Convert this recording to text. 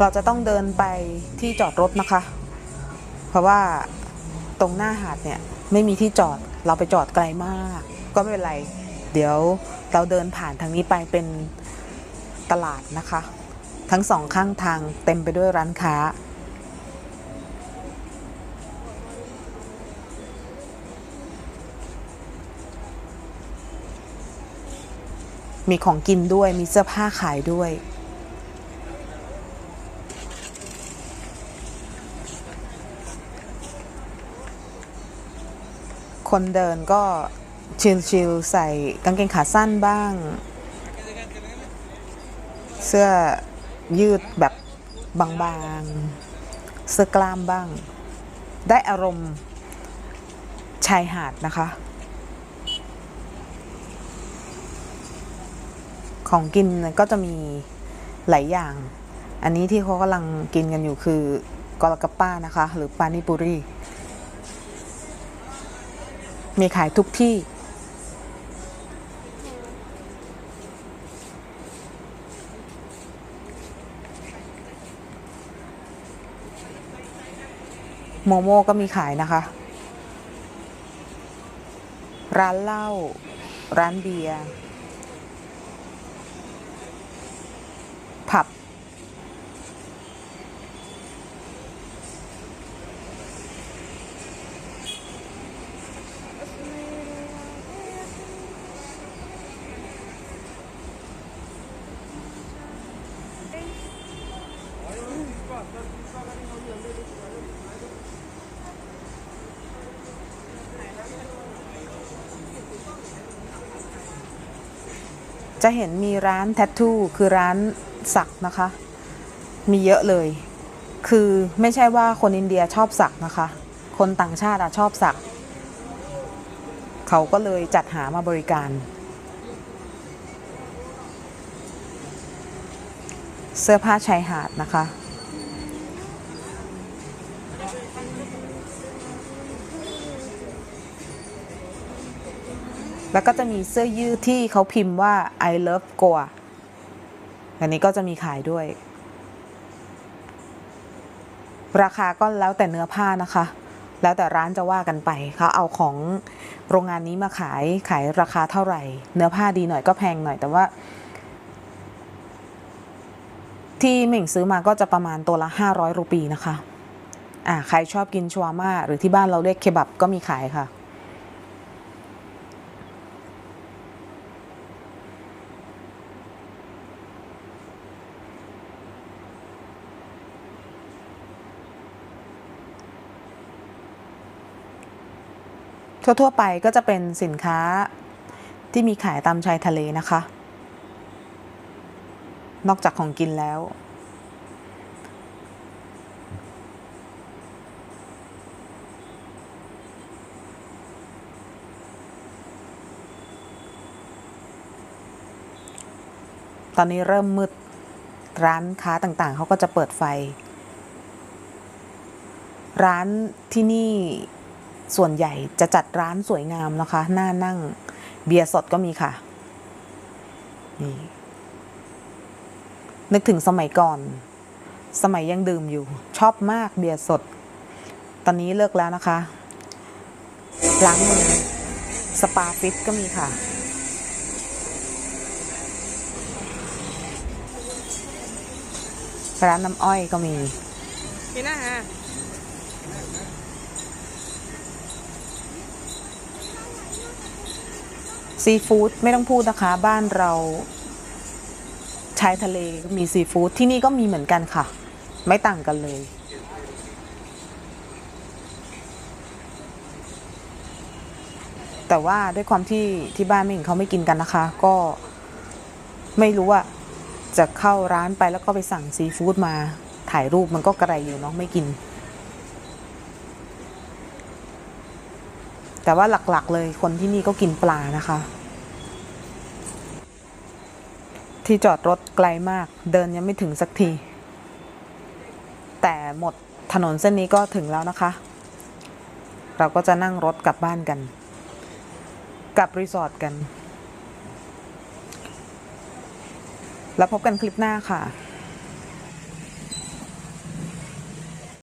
เราจะต้องเดินไปที่จอดรถนะคะ เพราะว่าตรงหน้าหาดเนี่ยไม่มีที่จอดเราไปจอดไกลมาก ก็ไม่เป็นไร เดี๋ยวเราเดินผ่านทางนี้ไปเป็นตลาดนะคะ ทั้งสองข้างทางเต็มไปด้วยร้านค้า มีของกินด้วยมีเสื้อผ้าขายด้วย คนเดินก็ชิลๆใส่กางเกงขาสั้นบ้าง เสื้อยืดแบบบางๆ เสื้อกล้ามบ้าง ได้อารมณ์ชายหาดนะคะ ของกินก็จะมีหลายอย่าง อันนี้ที่เขากำลังกินกันอยู่คือกอลกัปป้านะคะ หรือปานิปุรี มีขายทุกที่ โมโม่ก็มีขายนะคะ ร้านเหล้า ร้านเบียร์ ผับ จะเห็นมีร้านแทททูคือร้านสักนะคะ มีเยอะเลย คือไม่ใช่ว่าคนอินเดียชอบสักนะคะ คนต่างชาติอะชอบสัก เขาก็เลยจัดหามาบริการ เสื้อผ้าชายหาดนะคะ แล้วก็จะมีเสื้อยืดที่เขาพิมพ์ว่า I love Goa อันนี้ก็จะมีขายด้วย ราคาก็แล้วแต่เนื้อผ้านะคะ แล้วแต่ร้านจะว่ากันไปเขาเอาของโรงงานนี้มาขายขายราคาเท่าไหร่ เนื้อผ้าดีหน่อยก็แพงหน่อยแต่ว่า ที่เหม่งซื้อมาก็จะประมาณตัวละ 500 รูปีนะคะอ่าใครชอบกินชวาม่าหรือที่บ้านเราเรียกเคบับก็มีขายค่ะ ทั่วๆไปก็จะเป็นสินค้าที่มีขายตามชายทะเลนะคะ นอกจากของกินแล้ว ตอนนี้เริ่มมืดร้านค้าต่างๆ เขาก็จะเปิดไฟ ร้านที่นี่ ส่วนใหญ่จะจัดร้านสวยงามนะคะหน้านั่ง เบียร์สดก็มีค่ะ นี่ นึกถึงสมัยก่อน สมัยยังดื่มอยู่ ชอบมากเบียร์สด ตอนนี้เลิกแล้วนะคะล้างมือสปาฟิตก็มีค่ะร้านน้ำอ้อยก็มี นี่นะฮะ ซีฟู้ดไม่ต้องพูดนะคะ บ้านเราชายทะเลมีซีฟู้ดที่นี่ก็มีเหมือนกันค่ะ ไม่ต่างกันเลย แต่ว่าด้วยความที่ที่บ้านไม่เห็นเขาไม่กินกันนะคะ ก็ไม่รู้ว่าจะเข้าร้านไปแล้วก็ไปสั่งซีฟู้ดมาถ่ายรูปมันก็กระไรอยู่เนาะไม่กิน แต่ว่าหลักๆเลยคนที่นี่ก็กินปลานะคะ ที่จอดรถไกลมากเดินยังไม่ถึงสักที แต่หมดถนนเส้นนี้ก็ถึงแล้วนะคะ เราก็จะนั่งรถกลับบ้านกันกลับรีสอร์ทกัน แล้วพบกันคลิปหน้าค่ะ